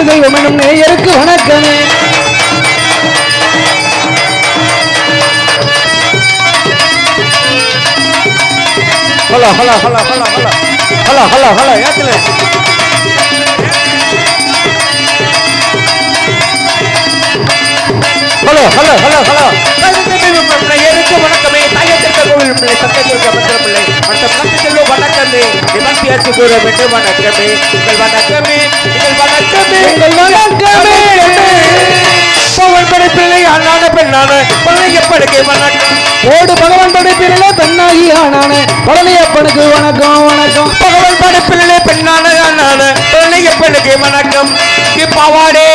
குல தெய்வம் எனும் நேயருக்கு வணக்கம். Hello hello hello hello hello hello hello hello ஏத்துல hello hello hello hello. எனக்கு வணக்கமே. தாயத்திற்கு கோவில் பிள்ளை சத்தத்திற்கு மந்திர பிள்ளை. மற்ற மனத்திற்கு வணக்கமே. நிமன் பேசி கூற வேண்டும் வணக்கமே. உங்கள் வணக்கமே உங்கள் வணக்கமே. உங்கள் வணக்கமே. பவன் படைப்பிள்ளை அண்ணான பெண்ணான பழையப்படுகை வணக்கம். ஓடு பகவான் படைப்பிலே பெண்ணாகி ஆனானே. பழனியப்பனுக்கு வணக்கம் வணக்கம். பகவன் படைப்பிள்ளை பெண்ணான அண்ணான பழையப்படுகை வணக்கம். பாவாடே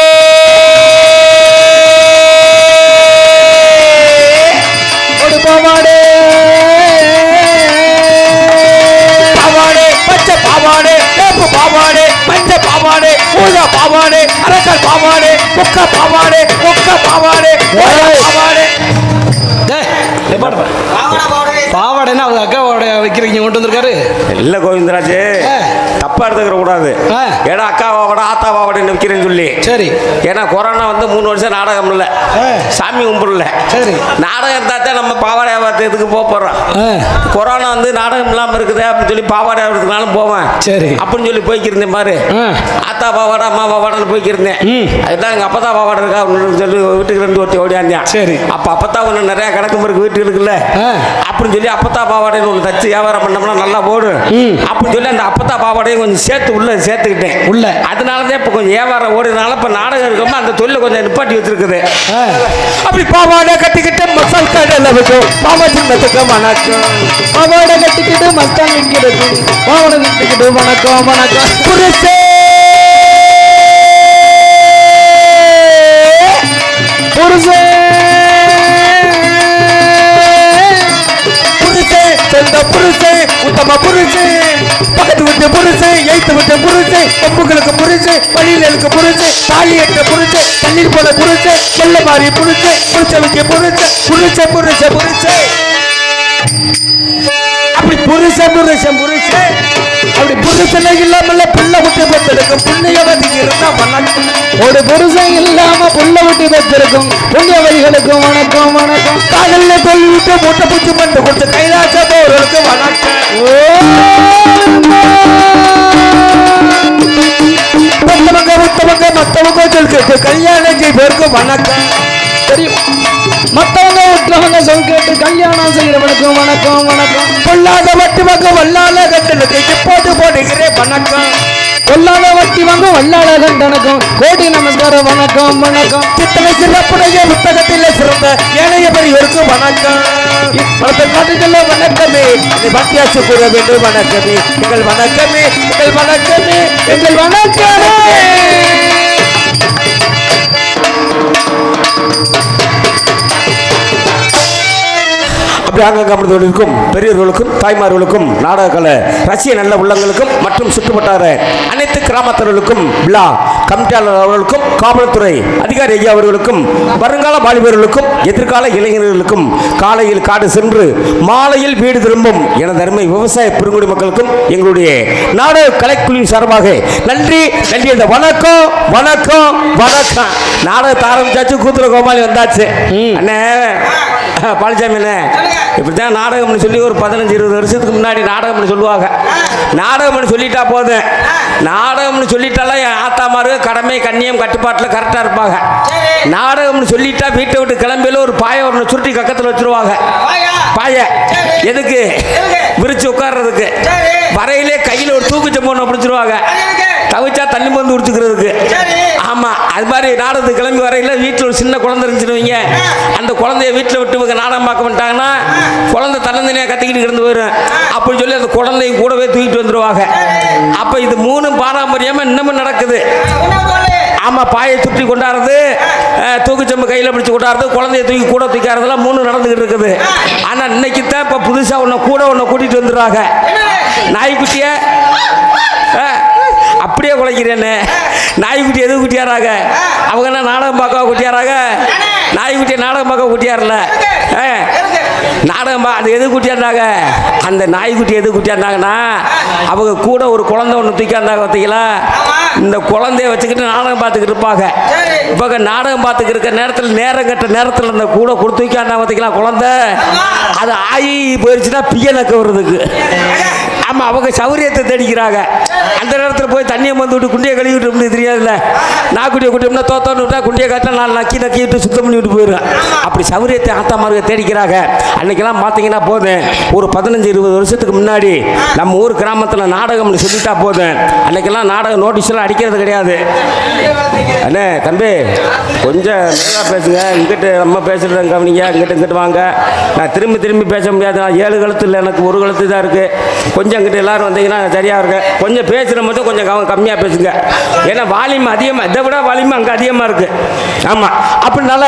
ఒక్క పవాడే ఒక్క పవాడే పవాడే. பாவாடைன்னா அவங்க அக்கா வைக்கிறீங்க கொண்டு வந்திருக்காரு இல்லை கோவிந்தராஜே தப்பா எடுத்துக்கிற கூடாது. ஏன்னா அக்கா பாவாடை ஆத்தா பாவாடை நிற்கிறேன்னு சொல்லி. சரி. ஏன்னா கொரோனா வந்து மூணு வருஷம் நாடகம் இல்லை. சாமி கும்பிடல. சரி. நாடகம் தான் நம்ம பாவாடை வியாபாரத்துக்கு போக போறோம். கொரோனா வந்து நாடகம் இல்லாமல் இருக்குது அப்படின்னு சொல்லி பாவாடை வியாபாரத்துக்குனாலும் போவேன். சரி. அப்படின்னு சொல்லி போய்க்கிருந்தேன் பாரு. ஆத்தா பாவாடை அம்மா பாவாடைன்னு போய்க்கிருந்தேன். அதுதான் எங்கள் அப்பத்தா பாவாடை இருக்கா அப்படின்னு சொல்லி வீட்டுக்கு ரெண்டு ஒருத்தி ஓடியாந்தான். சரி. அப்போ அப்பத்தா ஒன்று நிறையா கிடக்கும் இருக்கு வீட்டுக்கு இருக்குல்ல. அப்படின்னு சொல்லி அப்பத்தா பாவாடைன்னு ஒன்று தச்சு வியாபாரம் பண்ணோம்னா நல்லா போடும் ம். அப்படின்னு சொல்லி அந்த அப்பத்தா பாவாடையும் கொஞ்சம் சேர்த்து உள்ள சேர்த்துக்கிட்டேன். உள்ள. அதனால தான் இப்போ கொஞ்சம் வியாபாரம் ஓடுறதுனால இப்போ நாடகம் இருக்கோமோ அந்த தொழிலை கொஞ்சம் நிப்பாட்டி வச்சிருக்குது. அப்படி பாவாடை கட்டிக்கிட்டு மசால் கடையில் வைக்கும். பாவா சின்னத்துக்கு வணக்கம். பாவாடை கட்டிக்கிட்டு மஸ்தான் நிற்கிறது பாவாடை கட்டிக்கிட்டு வணக்கம் வணக்கம். புருஷே புருஷே சொந்த புருஷே உத்தம புருஷே விட்ட புரிசு எய்த்து விட்ட புரிசு கொம்புகளுக்கு புரிசு வழியில் இருக்க புரிசு தாலி என்ற புரிசு தண்ணீர் போல புரிசு செல்ல மாறி புரிசு புரிச்சவைக்கு புரிசு புரிச புரிச புரிசு அப்படி புரிச புரிச புரிசு அப்படி புருஷனே இல்லாமல பிள்ளை விட்டு பெற்றெடுக்கும் புண்ணியவதி இருந்தா வணக்கம். ஒரு புருஷன் இல்லாம புள்ள விட்டு பெற்றிருக்கும். புண்ணியவதிகளுக்கும் வணக்கம் வணக்கம். காதல்ல தொழில் விட்டு மூட்டை பூச்சி மண்டு கொடுத்து கைலாச போறவர்களுக்கு வணக்கம். மத்தவங்க மத்தவங்க மத்தவங்க சொல்கிறது கேட்டு கல்யாணம் செய்வதற்கு வணக்கம். தெரியும்? மத்தவங்க விட்டுறவங்க சொல் கேட்டு கல்யாணம் செய்யறவனுக்கும் வணக்கம் வணக்கம் பொல்லாத வட்டி வாங்க வல்லால கட்டணத்துக்கு போட்டு போடுகிறேன் வணக்கம். கொல்லாத வட்டி வாங்க வல்லால கண்டனக்கும் கோடி நமஸ்காரம் வணக்கம் வணக்கம். சித்தனை சிறப்புடைய புத்தகத்தில் சிறந்த ஏழைய பெரியவருக்கு வணக்கம். பலத்தை காட்டுதல்ல வணக்கமே. இது பக்தியாசு கூற வேண்டும் வணக்கமே. எங்கள் வணக்கமே எங்கள் வணக்கமே எங்கள் வணக்கமே. அப்படி அங்கங்க அமர்ந்தவர்களுக்கும் பெரியவர்களுக்கும் தாய்மார்களுக்கும் நாடக கலை ரசிய நல்ல உள்ளங்களுக்கும் மற்றும் சுற்றுவட்டார அனைத்து கிராமத்தவர்களுக்கும் விழா கமிட்டியாளர் அவர்களுக்கும் காவல்துறை அதிகாரி ஐயா அவர்களுக்கும் வருங்கால வாலிபர்களுக்கும் எதிர்கால இளைஞர்களுக்கும் காலையில் காடு சென்று மாலையில் வீடு திரும்பும் எனது அருமை விவசாய பெருங்குடி மக்களுக்கும் எங்களுடைய நாடக கலைக்குழுவின் சார்பாக நன்றி நன்றி இந்த வணக்கம் வணக்கம் வணக்கம். நாடகத்தை ஆரம்பிச்சாச்சு கூத்துற கோமாளி வந்தாச்சு அண்ணே பாலிசாமி அண்ணே இப்படித்தான் நாடகம்னு சொல்லி ஒரு பதினஞ்சு இருபது வருஷத்துக்கு முன்னாடி நாடகம்னு சொல்லுவாங்க. நாடகம்னு சொல்லிட்டா போதும். நாடகம்னு சொல்லிட்டாலாம் என் ஆத்தாமாரு கடமை கண்ணியம் கட்டுப்பாட்டில் கரெக்டாக இருப்பாங்க. நாடகம்னு சொல்லிட்டா வீட்டை விட்டு கிளம்பில ஒரு பாயை ஒன்று சுருட்டி கக்கத்தில் வச்சிருவாங்க. பாய. எதுக்கு? விரிச்சு உட்கார்றதுக்கு. வரையிலே கையில் ஒரு தூக்குச்சம் ஒன்று பிடிச்சிருவாங்க. தவிச்சா தண்ணி மருந்து குடிச்சுக்கிறதுக்கு. ஆமா அது மாதிரி நாடகத்துக்கு கிளம்பி வரையில வீட்டில் ஒரு சின்ன குழந்தை இருந்துச்சுன்னு அந்த குழந்தைய வீட்டில் விட்டு இவங்க நாடகம் பார்க்க மாட்டாங்கன்னா குழந்தை தன்னந்தனியாக கத்திக்கிட்டு கிடந்து போயிடும் அப்படின்னு சொல்லி அந்த குழந்தையும் கூடவே தூக்கிட்டு வந்துருவாங்க. அப்போ இது மூணு பாரம்பரியமாக இன்னமும் நடக்குது. ஆமாம் பாயை சுற்றி கொண்டாடுறது அஹ், தூக்குச்சம்பு கையில் பிடிச்சி கொண்டாடுறது குழந்தைய தூக்கி கூட தூக்காறதெல்லாம் மூணு நடந்துகிட்டு இருக்குது. ஆனால் இன்னைக்கு தான் இப்போ புதுசாக உன்னை கூட உன்னை கூட்டிகிட்டு வந்துடுறாங்க. நாய்க்குட்டிய அப்படியே குலைக்கிறேன்னு. நாய்க்குட்டி எதுவும் குட்டியாராங்க அவங்க என்ன நாடகம் பார்க்க குட்டியாராங்க நாய்க்குட்டியை நாடகம் பார்க்க குட்டியாரல நாடகம் பா- அது எது கூட்டியாண்டாங்க? அந்த நாய்க்குட்டி எது கூட்டியாண்டாங்கன்னா அவங்க கூட ஒரு குழந்தை ஒன்று தூக்கியாண்டாங்க பார்த்தீங்களா இந்த குழந்தைய வச்சுக்கிட்டு நாடகம் பார்த்துக்கிட்டு இருப்பாங்க. இப்போ நாடகம் பார்த்துக்கிட்டு இருக்க நேரத்தில் நேரம் கட்ட நேரத்தில் அந்த கூட கொடுத்து இருந்தாங்க பார்த்தீங்களா குழந்தை? அது ஆயி போயிடுச்சுன்னா பிய நக்க வருதுக்கு ஆமாம் அவங்க சௌரியத்தை தேடிக்கிறாங்க. அந்த நேரத்தில் போய் தண்ணியை வந்து விட்டு குண்டியை கழுவி விட்டு தெரியாதுல்ல. நாக்குட்டியை குட்டியோம்னா தோத்தோன்னு விட்டா குண்டியை காட்டினா நான் நக்கி நக்கி விட்டு சுத்தம் பண்ணி விட்டு போயிடுவேன். அப்படி சௌரியத்தை ஆத்தாமார்க தேடிக்கிறாங்க. அன்னைக்கெல்லாம் பார்த்தீங்கன்னா போதும். ஒரு பதினஞ்சு இருபது வருஷத்துக்கு முன்னாடி நம்ம ஊர் கிராமத்தில் நாடகம்னு சொல்லிட்டா போதும். அன்னைக்கெல்லாம் நாடகம் நோட்டீஸ்லாம் அடிக்கிறது கிடையாது. அண்ணே தம்பி கொஞ்சம் நல்லா பேசுங்க. இங்கிட்டு நம்ம பேசுகிறத கவனிங்க. இங்கிட்ட இங்கிட்டு வாங்க. நான் திரும்பி திரும்பி பேச முடியாது. நான் ஏழு கழுத்து இல்லை எனக்கு ஒரு கழுத்து தான் இருக்குது கொஞ்சம் இங்கிட்ட எல்லாரும் வந்தீங்கன்னா சரியாக இருக்கு கொஞ்சம் பேசுகிற மட்டும் கொஞ்சம் கவ கம்மியாக பேசுங்க. ஏன்னா வால்யூம் அதிகமாக இதை விட வால்யூம் அங்கே அதிகமாக இருக்குது ஆமாம் அப்படினால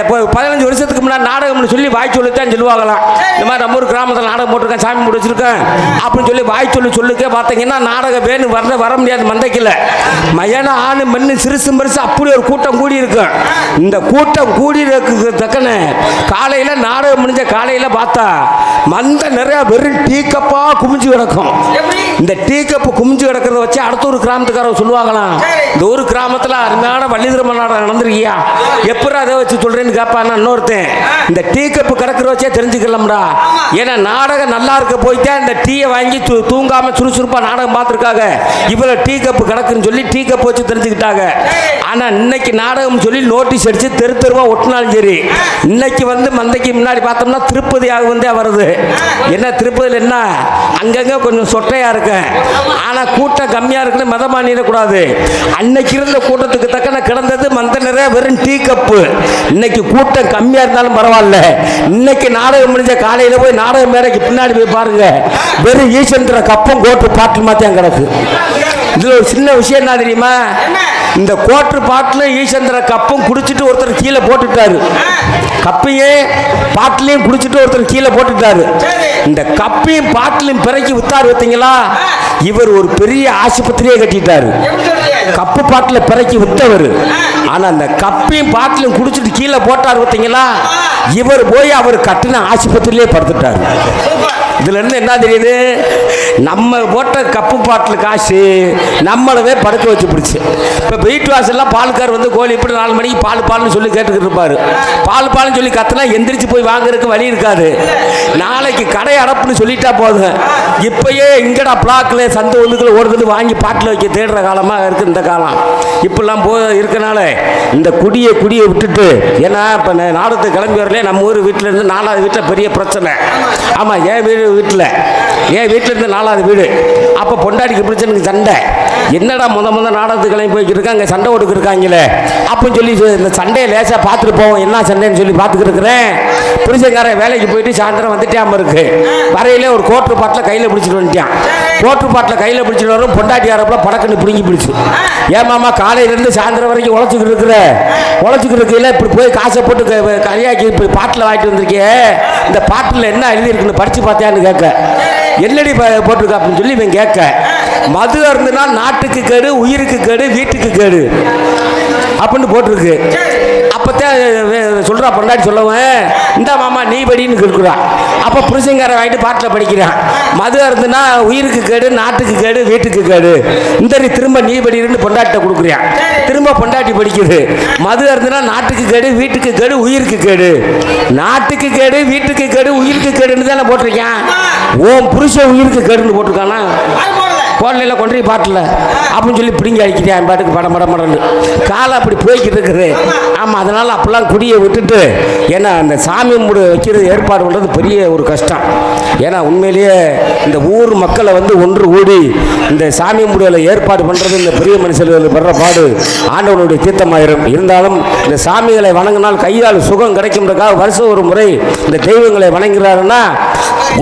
இப்போ பதினஞ்சு வருஷத்துக்கு முன்னாடி நாடகம்னு சொல்லி வாய் சொல்லி தான் சொல்லுவாங்களாம் இந்த மாதிரி நம்ம ஊர் கிராமத்தில் நாடகம் போட்டிருக்கேன் சாமி போட்டு வச்சிருக்கேன் அப்படின்னு சொல்லி வாய் சொல்லி சொல்லுக்க பார்த்தீங்கன்னா நாடகம் வேணும் வர வர முடியாது மந்தைக்கில். மயான ஆணு மண்ணு சிறுசு பெருசு அப்படி ஒரு கூட்டம் கூடி இருக்கும் இந்த கூட்டம் கூடி இருக்கிறதுக்கு தக்கன காலையில் நாடகம் முடிஞ்ச காலையில் பார்த்தா மந்த நிறைய வெறும் டீ கப்பா குமிஞ்சு கிடக்கும். இந்த டீ கப்பு குமிஞ்சு கிடக்கிறத வச்சு அடுத்த ஒரு கிராமத்துக்காரங்க சொல்லுவாங்களாம் இந்த ஒரு கிராமத்தில் அருமையான வள்ளிதிரம நாடகம் நடந்திருக்கியா? எப்படி அதை வச்சு சொல்கிறேன்னு கேட்பான் இன்னொருத்தன் இந்த டீ கப்பு கிடக்கிற வச்சே தெரிஞ்சுக்கலாம்டா. ஏன்னா நாடகம் நல்லா இருக்க போய்த்தான் இந்த டீயை வாங்கி தூ தூங்காமல் சுறுசுறுப்பாக நாடகம் பார்த்துருக்காங்க. இவ்வளோ டீ கப்பு கிடக்குன்னு சொல்லி டீ கப் வச்சு தெரிஞ்சுக்கிட்டாங்க. ஆனால் இன்னைக்கு நாடகம் சொல்லி நோட்டீஸ் அடித்து தெரு தெருவாக ஒட்டினாலும் சரி இன்னைக்கு வந்து மந்தைக்கு முன்னாடி பார்த்தோம்னா திருப்பதியாக வந்தே வருது என்ன திருப்பதியில் என்ன? அங்கங்கே கொஞ்சம் சொட்டையாக சொட்டையா இருக்கு. ஆனா கூட்டம் கம்மியா இருக்குன்னு மதம் பண்ணிடக்கூடாது அன்னைக்கு இருந்த கூட்டத்துக்கு தக்கன கிடந்தது மந்த நிறைய வெறும் டீ கப்பு. இன்னைக்கு கூட்டம் கம்மியா இருந்தாலும் பரவாயில்ல. இன்னைக்கு நாடகம் முடிஞ்ச காலையில போய் நாடக மேடைக்கு பின்னாடி போய் பாருங்க. வெறும் ஈசந்திர கப்பும் கோட்டு பாட்டு மாத்தியம் கிடக்கு. இதுல ஒரு சின்ன விஷயம் என்ன தெரியுமா? இந்த கோட்டு பாட்டிலும் ஈசந்திர கப்பும் குடிச்சிட்டு ஒருத்தர் கீழே போட்டுட்டாரு. கப்பையே பாட்டிலையும் குடிச்சிட்டு ஒருத்தர் கீழே போட்டுட்டாரு. இந்த கப்பையும் பாட்டிலையும் பிறக்கி வித்தாரு பார்த்தீங்களா? இவர் ஒரு பெரிய ஆஸ்பத்திரியே கட்டிட்டாரு. கப்பு பாட்டில் பிறக்கி வித்தவர். ஆனால் அந்த கப்பையும் பாட்டிலும் குடிச்சிட்டு கீழே போட்டார் பார்த்தீங்களா? இவர் போய் அவர் கட்டின ஆஸ்பத்திரியிலே படுத்துட்டார். இதுல இருந்து என்ன தெரியுது? நம்ம போட்ட கப்பு பாட்டில் காசு நம்மளவே படுக்க வச்சு பிடிச்சி. இப்போ வீட்டு வாசல்லாம் பாலுக்கார் வந்து கோழி இப்படி நாலு மணிக்கு பால் பால்னு சொல்லி கேட்டுக்கிட்டு இருப்பார். பால் பால்னு சொல்லி கத்துனா எந்திரிச்சு போய் வாங்குறதுக்கு வழி இருக்காது. நாளைக்கு கடை அடப்புன்னு சொல்லிட்டா போதும் இப்பயே இங்கடா பிளாக்கில் சந்த ஒன்றுக்குள்ள ஓடுறது வாங்கி பாட்டில் வைக்க தேடுற காலமாக இருக்குது இந்த காலம். இப்படிலாம் போ இருக்கனால இந்த குடியை குடியை விட்டுட்டு ஏன்னா இப்போ நாடகத்துக்கு கிளம்பி வரல நம்ம ஊர் வீட்டிலேருந்து நாலாவது வீட்டில் பெரிய பிரச்சனை. ஆமாம் என் வீடு வீட்டில் என் வீட்டில் நாலாவது நாலாவது வீடு. அப்போ பொண்டாடிக்கு பிரச்சனைக்கு சண்டை. என்னடா முத முத நாடகத்துக்கெல்லாம் கிளம்பி இருக்காங்க சண்டை ஓட்டுக்கிருக்காங்களே அப்படின்னு சொல்லி இந்த சண்டையை லேசாக பார்த்துட்டு போவோம். என்ன சண்டைன்னு சொல்லி பார்த்துக்கிட்டு இருக்கிறேன். வேலைக்கு போயிட்டு சாயந்தரம் வந்துட்டாம இருக்கு. வரையில ஒரு கோட்டு பாட்டில் கையில் பிடிச்சிட்டு வந்துட்டான். கோட்டு பாட்டில் கையில் பிடிச்சிட்டு வரும். பொண்டாட்டி ஆரப்பில் படக்குன்னு பிடுங்கி பிடிச்சி. ஏமாமா காலையிலேருந்து சாயந்தரம் வரைக்கும் உழைச்சிக்கிட்டு இருக்கிற? உழைச்சிக்கிட்டு இருக்கையில் இப்படி போய் காசை போட்டு க- இப்படி பாட்டில் வாங்கிட்டு வந்திருக்கே இந்த பாட்டில் என்ன எழுதியிருக்குன்னு படித்து பார்த்தியான்னு கேட்க. என்னடி ப- போட்டிருக்க அப்படின்னு சொல்லி இவன் கேட்க. மது அருந்துனா நாட்டுக்கு கேடு உயிருக்கு கேடு வீட்டுக்கு கேடு. அப்படின்னு போட்டிருக்கு. அப்பத்தான் சொல்கிறா பொண்டாட்டி சொல்லவும் இந்த மாமா நீ படின்னு கேட்குறான் அப்போ புருஷங்கார வாங்கிட்டு பாட்டில் படிக்கிறான் மது அருந்துனா உயிருக்கு கேடு நாட்டுக்கு கேடு வீட்டுக்கு கேடு. இந்த நீ திரும்ப நீ படின்னு பொண்டாட்டிட்ட கொடுக்குறியான் திரும்ப பொண்டாட்டி படிக்குது. மது அருந்துனா நாட்டுக்கு கேடு வீட்டுக்கு கேடு உயிருக்கு கேடு. நாட்டுக்கு கேடு வீட்டுக்கு கேடு உயிருக்கு கேடுன்னு தானே போட்டிருக்கேன் உன் புருஷன் உயிருக்கு கேடுன்னு போட்டிருக்கானா? குழந்தையில கொண்டு பாட்டில். அப்படின்னு சொல்லி பிடிங்கி அடிக்கிறேன் என் பாட்டுக்கு படம் படம் படம்னு. காலை அப்படி போய்கிட்டு இருக்குது ஆமாம் அதனால் அப்போல்லாம் குடியை விட்டுட்டு ஏன்னா அந்த சாமி கும்பிடு வைக்கிறது ஏற்பாடு பண்ணுறது பெரிய ஒரு கஷ்டம். ஏன்னா உண்மையிலேயே இந்த ஊர் மக்களை வந்து ஒன்று கூடி இந்த சாமி கும்பிடுகளை ஏற்பாடு பண்ணுறது இந்த பெரிய மனுஷர்கள் படுற பாடு ஆண்டவனுடைய தீர்த்தமாயிரும். இருந்தாலும் இந்த சாமிகளை வணங்கினால் கையால் சுகம் கிடைக்கும்ன்றக்காக வருஷம் ஒரு முறை இந்த தெய்வங்களை வணங்குறாருன்னா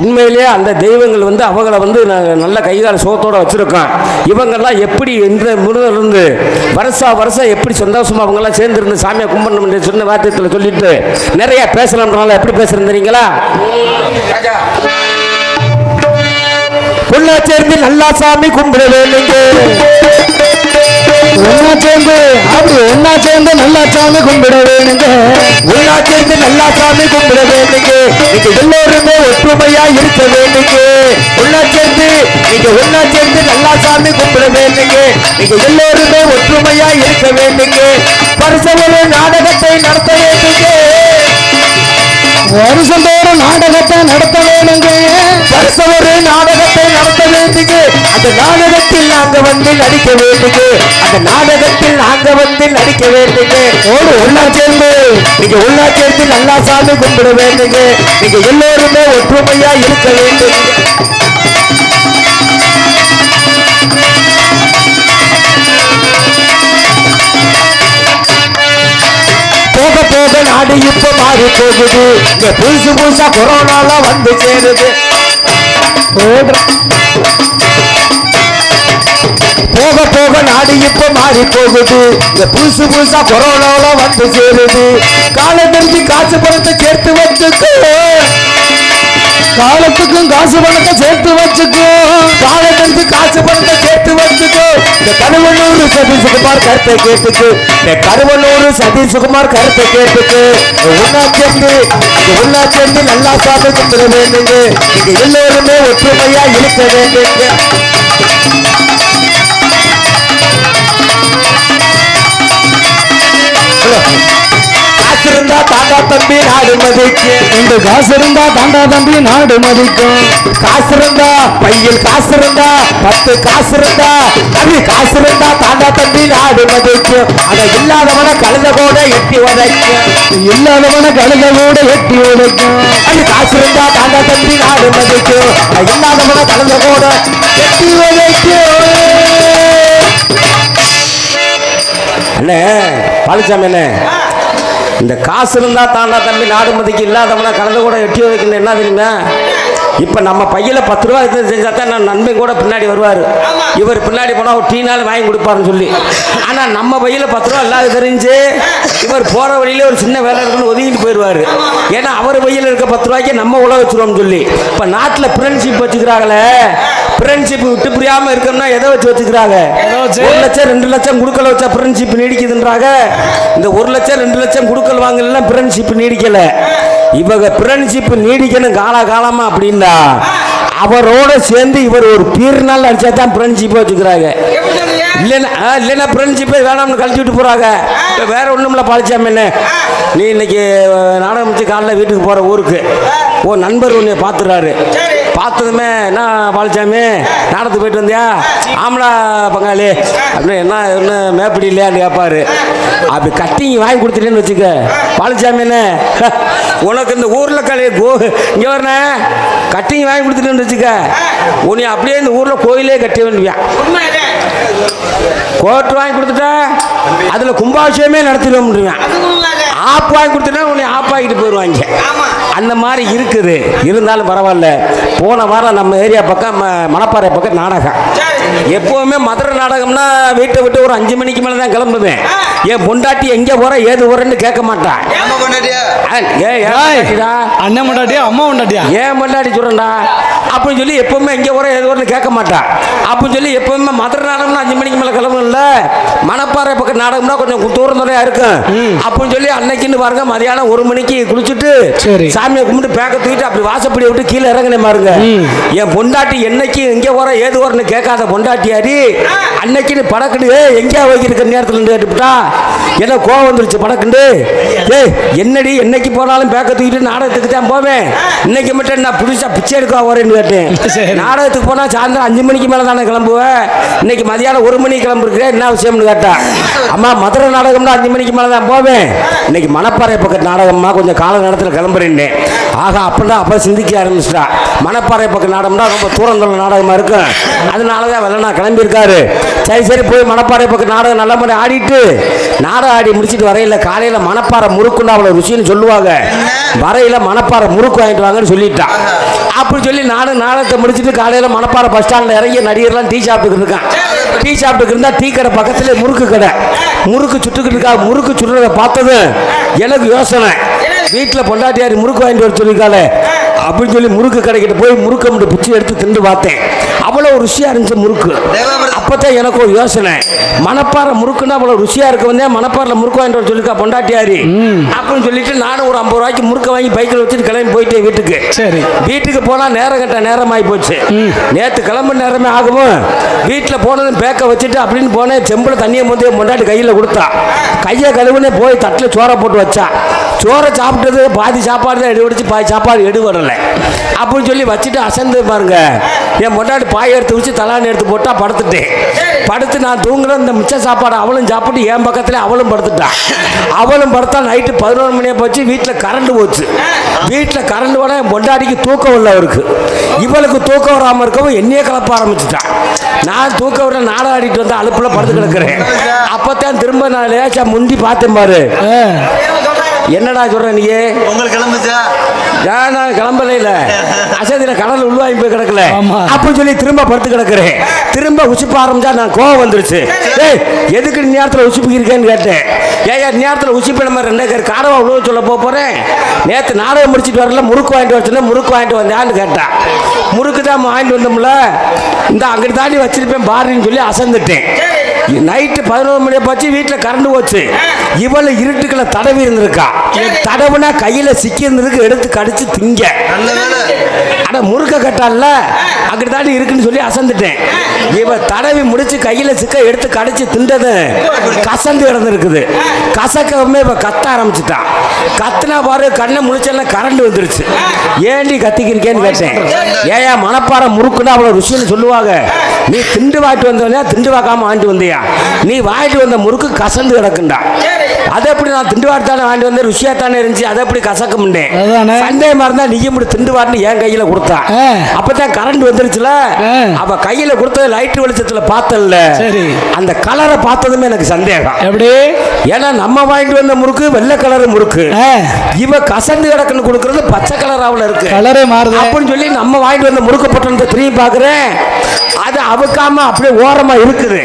உண்மையிலேயே அந்த தெய்வங்கள் வந்து அவங்கள வந்து நல்ல கைகால சுகத்தோட வச்சுருக்கோம் இவங்கெல்லாம் எப்படி எந்த முருகருந்து வருஷா வருஷம் எப்படி சந்தோஷமா அவங்கெல்லாம் சேர்ந்துருந்து சாமியை கும்பிடணும் சொன்ன வார்த்தையில் சொல்லிட்டு நிறையா பேசலாம்னால எப்படி பேசுகிறேன் தெரியுங்களா? ஒன்னா சேர்ந்து நல்லா சாமி கும்பிட வேணுங்க ஒன்னா சேர்ந்து அப்படி ஒன்னா சேர்ந்து நல்லா சாமி கும்பிட வேணுங்க. ஒன்னா சேர்ந்து நல்லா சாமி கும்பிட வேணுங்க நீங்க எல்லோருமே ஒற்றுமையா இருக்க வேணுங்க ஒன்னா சேர்ந்து நீங்க ஒன்னா சேர்ந்து நல்லா சாமி கும்பிட வேணுங்க நீங்க எல்லோருமே ஒற்றுமையா இருக்க வேணுங்க ஒரு நாடகத்தை நடத்த வேண்டுங்க. வருஷந்தோறும் நாடகத்தை நடத்த வேணுங்க வருஷம் ஒரு நாடகத்தை நடத்த வேண்டுங்க. அந்த நாடகத்தில் நாங்க வந்து நடிக்க வேண்டுங்க. அந்த நாடகத்தில் நாங்க வந்து நடிக்க வேண்டுங்க. ஓடு ஒன்னா சேர்ந்து. நீங்க ஒன்னா சேர்ந்து நல்லா சாமி கும்பிட வேண்டுங்க. நீங்க எல்லோருமே ஒற்றுமையா இருக்க வேண்டும் நாடு இப்ப மாறி போகுது. இந்த புதுசு புதுசா கொரோனால வந்து சேருது. போக போக நாடு இப்ப மாறி போகுது. இந்த புதுசு புதுசா கொரோனால வந்து சேருது. காலை தெரிஞ்சு காசு பணத்தை சேர்த்து வச்சுக்கோ. காலத்துக்கும் காசு பணத்தை சேர்த்து வச்சுக்கோ. காலம் காசு பணத்தை சேர்த்து வச்சுக்கோ. இந்த கருவனூர் சுகுமார் கருத்தை கேட்டுக்கு இந்த கருவனூர் சுகுமார் கருத்தை கேட்டுக்கு ஒன்னா சேர்ந்து ஒன்னா சேர்ந்து நல்லா சாமி கும்பிட வேண்டுங்க. இங்க எல்லோருமே ஒற்றுமையா இருக்க வேண்டுங்க. காசு இருந்தா தாத்தா தம்பி நாடு மதிக்கு. இந்த காசு இருந்தா தாண்டா தம்பி நாடு மதிக்கும் காசு இருந்தா பையில் காசு இருந்தா பத்து காசு இருந்தா அது காசு இருந்தா தாண்டா தம்பி நாடு மதிக்கும் அத இல்லாதவன கழுத கூட எட்டி உதைக்கும் இல்லாதவன கழுத கூட எட்டி உடைக்கும் அது காசு இருந்தா தாண்டா தம்பி நாடு மதிக்கும் அத இல்லாதவன கழுத கூட எட்டி உதைக்கும் அண்ணே பாலிச்சாமி அண்ணே. இந்த காசு இருந்தால் தாண்டா தம்பி நாடு மதிக்கு இல்லாதவன கலந்து கூட எட்டி வைக்கணும். என்ன தெரியுமா? இப்போ நம்ம பையில் பத்து ரூபா இது செஞ்சா தான் நான் நண்பன் கூட பின்னாடி வருவார். இவர் பின்னாடி போனால் ஒரு டீனாலும் வாங்கி கொடுப்பாருன்னு சொல்லி. ஆனால் நம்ம பையில் பத்து ரூபா இல்லாத தெரிஞ்சு இவர் போகிற வழியில் ஒரு சின்ன வேலை இருக்குன்னு ஒதுங்கிட்டு போயிடுவார். ஏன்னா அவர் பையில் இருக்க பத்து ரூபாய்க்கு நம்ம உழ வச்சுருவோம்னு சொல்லி. இப்போ நாட்டில் ஃப்ரெண்ட்ஷிப் வச்சுக்கிறாங்களே. ஃப்ரெண்ட்ஷிப் விட்டு புரியாமல் இருக்கணும்னா எதை வச்சு வச்சுக்கிறாங்க? ஒரு லட்சம் ரெண்டு லட்சம் கொடுக்கல வச்சா ஃப்ரெண்ட்ஷிப் நீடிக்குதுன்றாங்க. இந்த ஒரு லட்சம் ரெண்டு லட்சம் கொடுக்கல் வாங்கலாம் ஃப்ரெண்ட்ஷிப் நீடிக்கல. இவங்க ஃப்ரெண்ட்ஷிப் நீடிக்கணும் காலா காலமா அப்படின்னா அவரோட சேர்ந்து இவர் ஒரு பீர்நாள் அடிச்சா தான் ஃப்ரெண்ட்ஷிப்பை வச்சுக்கிறாங்க. இல்லைன்னா இல்லைன்னா ஃப்ரெண்ட்ஷிப்பை வேணாம்னு கழிச்சு விட்டு போகிறாங்க இப்போ வேற ஒன்றும்ல என்ன? நீ இன்னைக்கு நாடகம் காலைல வீட்டுக்கு போகிற ஊருக்கு. ஓ நண்பர் உன்னை பார்த்துறாரு. பார்த்ததுமே என்ன பாலிச்சாமி நாடகத்துக்கு போயிட்டு வந்தியா? ஆமலா பங்காளி. அப்படின்னு என்ன என்ன மேப்படி இல்லையான்னு கேட்பாரு அப்படி கட்டிங் வாங்கி கொடுத்துட்டேன்னு வச்சுக்க பாலிச்சாமி என்ன? உனக்கு இந்த ஊரில் கலை கோ இங்கே வரண கட்டிங் வாங்கி கொடுத்துட்டேன்னு வச்சுக்க உன்னை அப்படியே இந்த ஊரில் கோயிலே கட்டி வேண்டியான் கோட்டு வாங்கி கொடுத்துட்டா அதில் கும்பாபிஷேகமே நடத்திடுவோம்ன்றான் ஆப் வாங்கி கொடுத்துட்டா உன்னை ஆப் ஆகிட்டு போயிடுவாங்க அந்த மாதிரி இருக்குது. இருந்தாலும் பரவாயில்ல. போன வாரம் நம்ம ஏரியா பக்கம் மணப்பாறை பக்கம் நாடகம். எப்போவுமே மதுரை நாடகம்னா வீட்டை விட்டு ஒரு அஞ்சு மணிக்கு மேலே தான் கிளம்புவேன். என் பொண்டாட்டி எங்கே போற ஏது போறேன்னு கேட்க மாட்டான்? அண்ணன் முண்டாட்டியா அம்மா முண்டாட்டியா ஏன் பொண்டாட்டி சொல்றேன்டா? அப்படின்னு சொல்லி எப்பவுமே எங்கே போற எது வரணும் கேட்க மாட்டான் அப்படின்னு சொல்லி எப்பவுமே மதுரை நாடகம்னா அஞ்சு மணிக்கு மேலே கிளம்பும்ல மணப்பாறை பக்கம் நாடகம்னா கொஞ்சம் தூரம் தூரம் இருக்கும். அப்படின்னு சொல்லி அன்னைக்குன்னு பாருங்க மதியானம் ஒரு மணிக்கு குளிச்சுட்டு சரி. சாமியை கும்பிட்டு பேக்க தூக்கிட்டு அப்படி வாசப்படி விட்டு கீழே இறங்கினேன் பாருங்க. என் பொண்டாட்டி என்னைக்கு எங்கே போற ஏது வரணும் கேட்காத பொண்டாட்டியாரி அன்னைக்குன்னு படக்குன்னு ஏய் எங்கேயா வைக்கிற நேரத்தில் கேட்டுவிட்டா என்ன கோவம் வந்துருச்சு படக்குண்டு ஏய் என்னடி என்னைக்கு போனாலும் பேக்க தூக்கிட்டு நாடகத்துக்கு தான் போவேன். இன்னைக்கு மட்டும் நான் புதுசா பிச்சை எடுக்க வரேன்னு கேட்டேன். நாடகத்துக்கு போனா சாயந்தரம் அஞ்சு மணிக்கு மேலே தானே கிளம்புவேன் இன்னைக்கு மதியானம் ஒரு மணிக்கு கிளம்புறேன் என்ன விஷயம்னு கேட்டா? அம்மா மதுரை நாடகம்னா அஞ்சு மணிக்கு மேலே தான் போவேன். இன்னைக்கு மணப்பாறை பக்கத்து நாடகம்மா கொஞ்சம் கால நேரத்தில் கிளம்புறேன்னு ஆகா அப்படிதான் அப்போ சிந்திக்க ஆரம்பிச்சிட்டா. மணப்பாறை பக்கம் நாடகம்னா ரொம்ப தூரம் தூரம் நாடகமாக இருக்கும். அதனால தான் வெள்ளனா கிளம்பியிருக்காரு. சரி சரி போய் மணப்பாறை பக்கம் நாடகம் நல்ல முறை ஆடிட்டு நாடகம் ஆடி முடிச்சிட்டு வரையில காலையில் மணப்பாறை முறுக்குன்னு அவ்வளோ ருசின்னு சொல்லுவாங்க. வரையில மணப்பாறை முறுக்கு வாங்கிட்டு வாங்கன்னு சொல்லிட்டான் அப்படி சொல்லி நாடகம் நாடகத்தை முடிச்சிட்டு காலையில் மணப்பாறை பஸ் ஸ்டாண்டில் இறங்கி நடிகர்லாம் டீ சாப்பிட்டுக்கிட்டு இருக்கான். டீ சாப்பிட்டுக்கு இருந்தா டீ கடை பக்கத்துல முறுக்கு கடை. முறுக்கு சுட்டுக்கிட்டு இருக்கா முறுக்கு சுடுறத பார்த்ததும் எனக்கு யோசனை. வீட்டில் பொண்டாட்டியார் முறுக்கு வாங்கிட்டு வர சொல்லியிருக்காளே. அப்படின்னு சொல்லி முறுக்கு கடைக்கிட்ட போய் முறுக்க மட்டும் பிச்சு எடுத்து தின்று பார்த்தேன். அவ்வளோ ருசியாக இருந்துச்சு முறுக்கு. அப்பதான் எனக்கு ஒரு யோசனை. மணப்பாறை முறுக்குன்னா அவ்வளோ ருசியாக இருக்க வந்தேன். மணப்பாறையில் முறுக்கு வாங்கிட்டு வர சொல்லிருக்கா பொண்டாட்டியாரி அப்படின்னு சொல்லிட்டு நானும் ஒரு ஐம்பது ரூபாய்க்கு முறுக்க வாங்கி பைக்கில் வச்சுட்டு கிளம்பி போயிட்டேன் வீட்டுக்கு. சரி. வீட்டுக்கு போனால் நேரம் கட்ட நேரமாகி போச்சு. நேற்று கிளம்பு நேரமே ஆகும்? வீட்டில் போனதும் பேக்க வச்சுட்டு அப்படின்னு போனேன். செம்பில் தண்ணியை வந்து முன்னாடி கையில் கொடுத்தா. கையை கழுவுனே போய் தட்டில் சோறை போட்டு வச்சா. சோறை சாப்பிட்டது பாதி சாப்பாடு தான் எடுவடிச்சு பாதி சாப்பாடு எடு வரலை அப்படின்னு சொல்லி வச்சுட்டு அசந்து பாருங்க. என் முன்னாடி பாய் எடுத்து வச்சு தலான்னு எடுத்து போட்டால் படுத்துட்டேன் படுத்து நான் தூங்குற இந்த மிச்ச சாப்பாடு அவளும் சாப்பிட்டு என் பக்கத்தில் அவளும் படுத்துட்டான் அவளும் படுத்தா நைட்டு பதினோரு மணியை போச்சு வீட்டில் கரண்ட் போச்சு. வீட்டில் கரண்ட் வர என் பொண்டாடிக்கு தூக்கம் இல்லை அவருக்கு. இவளுக்கு தூக்கம் வராமல் இருக்கவும் என்னையே கலப்ப ஆரம்பிச்சுட்டான் நான் தூக்கம் விட நாடகம் ஆடிட்டு வந்து அழுப்பில் படுத்து கிடக்குறேன். அப்போத்தான் திரும்ப நான் லேசாக முந்தி பார்த்தேன் பாரு. என்னடா சொல்ற நீ? உங்களுக்கு கிளம்புச்சா? ஏன் நான் கிளம்பல இல்ல. அசதியில கடல் உள்வாங்கி போய் கிடக்கல. அப்படின்னு சொல்லி திரும்ப படுத்து கிடக்குறேன். திரும்ப உசுப்ப ஆரம்பிச்சா நான் கோவம் வந்துருச்சு. ஏய் எதுக்கு நேரத்தில் உசுப்பிக்கிறேன்னு கேட்டேன். ஏயா நேரத்தில் உசுப்பி நம்ம ரெண்டே பேர் காடவா உழவு சொல்ல போக போறேன். நேற்று நாடகம் முடிச்சிட்டு வரல முறுக்கு வாங்கிட்டு வர சொன்னேன் முறுக்கு வாங்கிட்டு வந்தான்னு கேட்டா முறுக்கு தான் வாங்கிட்டு வந்தோம்ல. இந்த அங்கிட்டு தாண்டி வச்சிருப்பேன் பாருன்னு சொல்லி அசந்துட்டேன். நைட்டு பதினோரு மணி போச்சு வீட்டில் கரண்ட் போச்சு. இவளு இருட்டுக்குள்ள தடவி இருந்திருக்கா. தடவுனா கையில சிக்கி இருந்திருக்கு எடுத்து கடிச்சு திங்க. அட முறுக்க கட்டால அங்கிட்டு இருக்குன்னு சொல்லி அசந்துட்டேன். இவ தடவி முடிச்சு கையில சிக்க எடுத்து கடிச்சு திண்டது கசந்து கிடந்திருக்குது. கசக்கவுமே இவ கத்த ஆரம்பிச்சிட்டான் கத்துனா பாரு கண்ணை முழிச்செல்லாம் கரண்ட் வந்துருச்சு ஏண்டி கத்திக்கிறீங்கன்னு கேட்டேன். ஏயா மணப்பாறை முறுக்குன்னா அவ்வளோ ருசின்னு சொல்லுவாங்க. நீ திண்டு வாங்கிட்டு வந்தவனே திண்டு வாக்காம ஆண்டு வந்தியா? நீ வாங்கிட்டு வந்த முறுக்கு கசந்து கிடக்குண்டா. அதை எப்படி நான் திண்டு வாட்டானே வாங்கிட்டு வந்தேன்? ருசியா தானே இருந்துச்சு. அதை எப்படி கசக்க முடியேன். சந்தேகமா இருந்தா நீயும் இப்படி திண்டு வாட்டுன்னு என் கையில கொடுத்தா ஆ. அப்பதான் கரண்ட் வந்துருச்சுல. அவ கையில கொடுத்தது லைட் வெளிச்சத்துல பார்த்தல்ல சரி. அந்த கலரை பார்த்ததுமே எனக்கு சந்தேகம். எப்படி? ஏன்னா நம்ம வாங்கிட்டு வந்த முறுக்கு வெள்ளை கலர் முறுக்கு. இவ கசந்து கிடக்குன்னு கொடுக்கறது பச்சை கலராவில் இருக்கு. கலரே மாறுது. அப்படின்னு சொல்லி நம்ம வாங்கிட்டு வந்த முறுக்கு பட்டணத்தை திரும்பி பார்க்குறேன். அது அவுக்காம அப்படியே ஓரமா இருக்குது.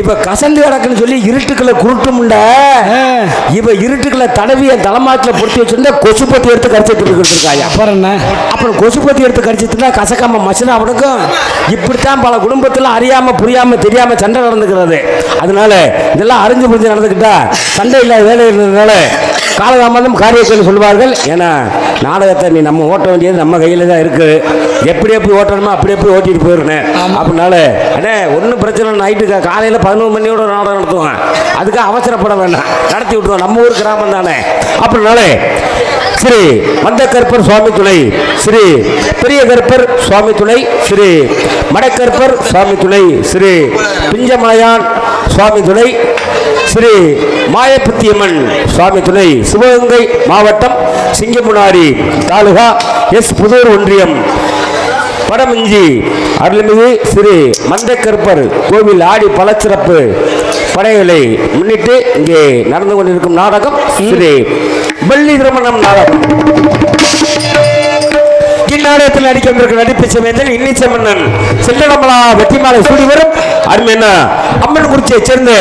இவ கசந்து கிடக்குன்னு சொல்லி இருட்டுக்குள்ள குருட்டுமுண்ட. இவ இருட்டுக்குள்ள தடவி என் தலைமாட்டில் பொருத்தி வச்சிருந்தா கொசுப்பத்தி எடுத்து கடிச்சிட்டு இருக்காயா அப்புறம் என்ன? அப்புறம் கொசுப்பத்தி எடுத்து கடிச்சிட்டுனா கசக்காம மசினா அவனுக்கும் இப்படித்தான் பல குடும்பத்தில் அறியாம புரியாம தெரியாம சண்டை நடந்துக்கிறது. அதனால இதெல்லாம் அறிஞ்சு புரிஞ்சு நடந்துக்கிட்டா சண்டை இல்லாத வேலை இருந்ததுனால காலதாமதம் காரியத்தில் சொல்வார்கள். ஏன்னா நாடகத்தை நீ நம்ம ஓட்ட வேண்டியது நம்ம கையில் தான் இருக்கு. எப்படி எப்படி ஓட்டணுமோ அப்படி எப்படி ஓட்டிட்டு போயிருந்தேன் அப்படினால அண்ணே ஒன்றும் பிரச்சனை. நைட்டு காலையில் பதினோரு மணியோட நாடகம் நடத்துவேன். அதுக்கு அவசரப்பட வேண்டாம். நடத்தி விட்டுருவோம் நம்ம ஊர் கிராமம் தானே. அப்படினால ஸ்ரீ மந்த கருப்பர் சுவாமி துணை ஸ்ரீ பெரிய கருப்பர் சுவாமி துணை ஸ்ரீ மடக்கருப்பர் சுவாமி துணை ஸ்ரீ பிஞ்சமலையான் சுவாமி துணை ஸ்ரீ மாயப்புத்தியம்மன் சுவாமி துணை சிவகங்கை மாவட்டம் சிங்கமுனாரி தாலுகா எஸ் புதூர் ஒன்றியம். படமிஞ்சி அருள்மிகு ஸ்ரீ மந்தக்கருப்பர் கோவில் ஆடி பலச்சிறப்பு படைகளை முன்னிட்டு இங்கே நடந்து கொண்டிருக்கும் நாடகம் ஸ்ரீ வெள்ளி திருமணம் நாடகம். இந்நாடகத்தில் நடிக்க வந்திருக்கிற நடிப்பு சமயத்தில் இன்னிச்ச மன்னன் செல்லடமலா வெற்றிமாலை சூடி வரும். அருமையான அம்மன் குறிச்சியை சேர்ந்த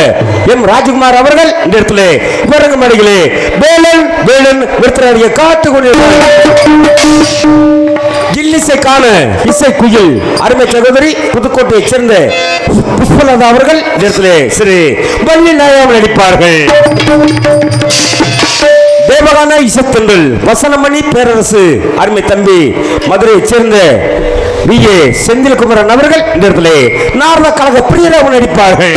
எம் ராஜ்குமார் அவர்கள் இந்த இடத்துல இவரங்க மடிகளே வேலன் வேலன் விருத்தராடிய காத்து கொண்டிருக்கிறார் ஜில்லிசை காண இசை குயில் அருமை சகோதரி புதுக்கோட்டையைச் சேர்ந்த புஷ்பலதா அவர்கள் இந்த இடத்துல சிறு வள்ளி நாயாமல் நடிப்பார்கள். தேவகான இசத்தங்கள் வசனமணி பேரரசு அருமை தம்பி மதுரையைச் சேர்ந்த வி. ஏ. செந்தில்குமரன் அவர்கள் இந்த இடத்துல நாரத கழக பிரியராக நடிப்பார்கள்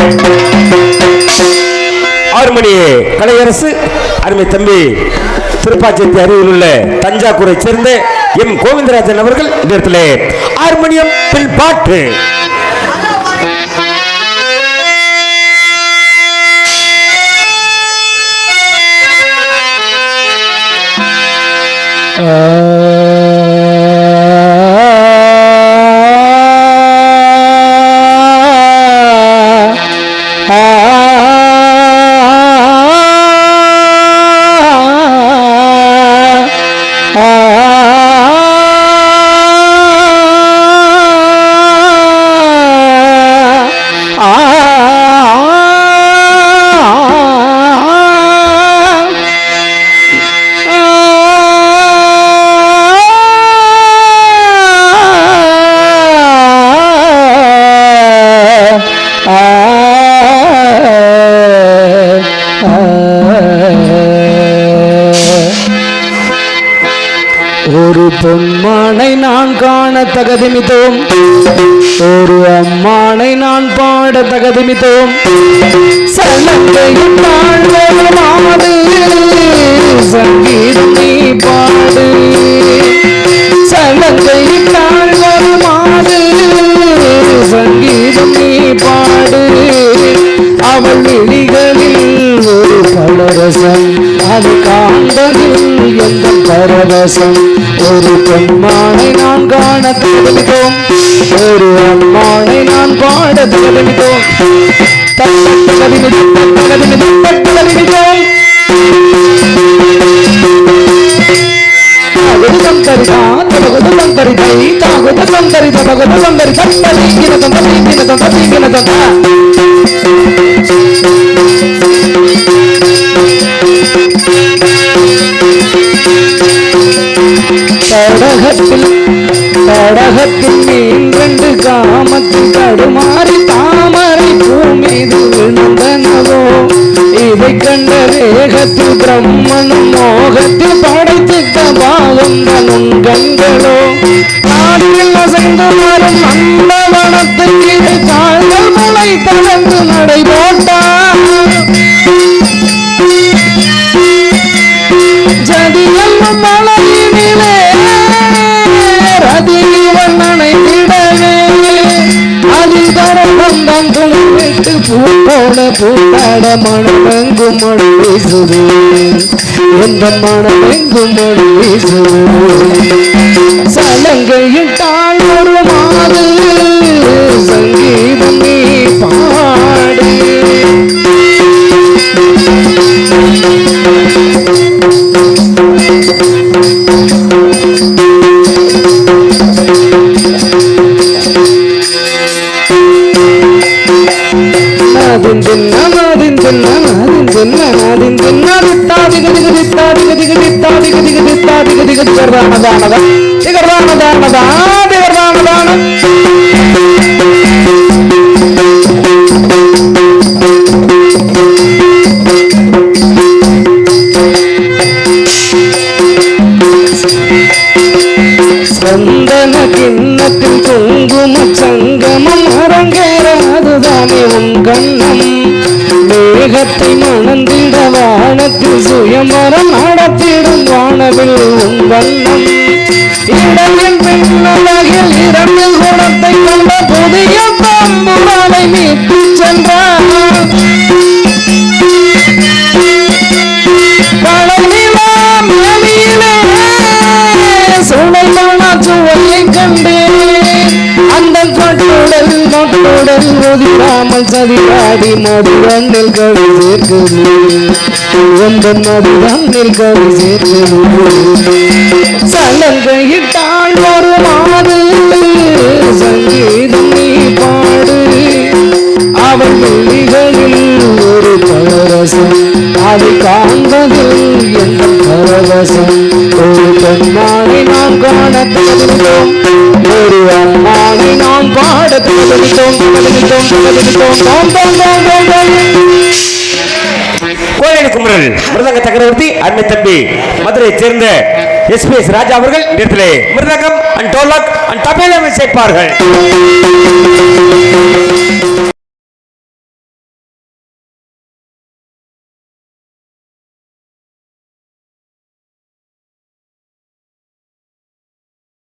ஆறு மணியே கலையரசு அருமை தம்பி திருப்பாச்சேத்தி அருகில் உள்ள தஞ்சாவூரை சேர்ந்த எம். கோவிந்தராஜன் அவர்கள் இந்த இடத்துல ஆறு மணியம் பின் பாட்டு. Uh... பொன்மானை நான் காண தகதிமித்தோம். ஒரு அம்மானை நான் பாட தகதிமித்தோம். சலங்கையின் மாடு சங்கீதம் நீ பாடு. சலங்கையின் மாடு சங்கீதம் நீ பாடு. அவள் விழிகளில் ஒரு பலரசம். அது காண்பதில் எந்த பரவசம்? ஒரு பெண்மானை நான் காண தகுதித்தோம் ஒரு அம்மானை நான் பாட தகுதித்தோம் தகுதம் தரிதை தாகுதம் தரித தரி தம்பதி கிணதம் கிணதம் கிணதம் தடகத்தில் தடகத்தில் மீன்றெண்டு காமத்தில் தடுமாறி தாமரை பூமீது விழுந்தனவோ? இதை கண்ட வேகத்தில் பிரம்மனும் மோகத்தில் படைத்திட்ட பாவம் தனும் கண்களோ? நாட்டில் அசைந்து வரும் அந்த வனத்துக்கு கால்கள் முளை தளர்ந்து நடை போட்டார் பூப்போட பூத்தாட மனமெங்கும் மழை வீசுது எந்த மனமெங்கும் மழை வீசுது சலங்கையிட்டால் ஒரு மாது കർത്താണതാണ് ഈ കർത്താണതാണ് ആദ്യ കർത്താണതാണ് ചന്ദന കിണ്ണത്തിൽ കുങ്കുമ ചങ്കമം അരങ്ങേറാതുതാനേ ഉം കണ്ണം மேகத்தை மணந்திட வானத்தில் சுயமரம் நடத்திடும் வானவில் உன் வண்ணம். இடமில் பின்னலகில் இரண்டில் குணத்தை கொண்ட புதிய பம்புரானை மீட்டு சென்றார். கடலிலா மேலிலே சுவையை கண்டு அந்த கட்டுடல் கட்டுடல் உதிராமல் சதிராடி மதுரண்டில் கவி சேர்க்குது அந்த மதுரண்டில் கவி சேர்க்குது சலங்கையிட்டால் ஒரு மாது சங்கீதம் நீ பாடு. அவள் விழிகளில் ஒரு பரவசம் அதை காண்பதில் எந்த பரவசம்? ஒரு பெண்மானை நாம் காணப்படுகிறோம் ஒரு அம்மா பாடி நாம் பாட தகுதித்தோம் தகுதித்தோம் தகுதித்தோம் தோம் தோம் தோம் தோம் தோம் கோயில் குமரல் மிருதங்க சக்கரவர்த்தி அருமை தம்பி மதுரையைச் சேர்ந்த எஸ் பி எஸ் ராஜா அவர்கள் நேரத்திலே மிருதங்கம் அண்ட் டோலக் அண்ட் தபேலம் சேர்ப்பார்கள்.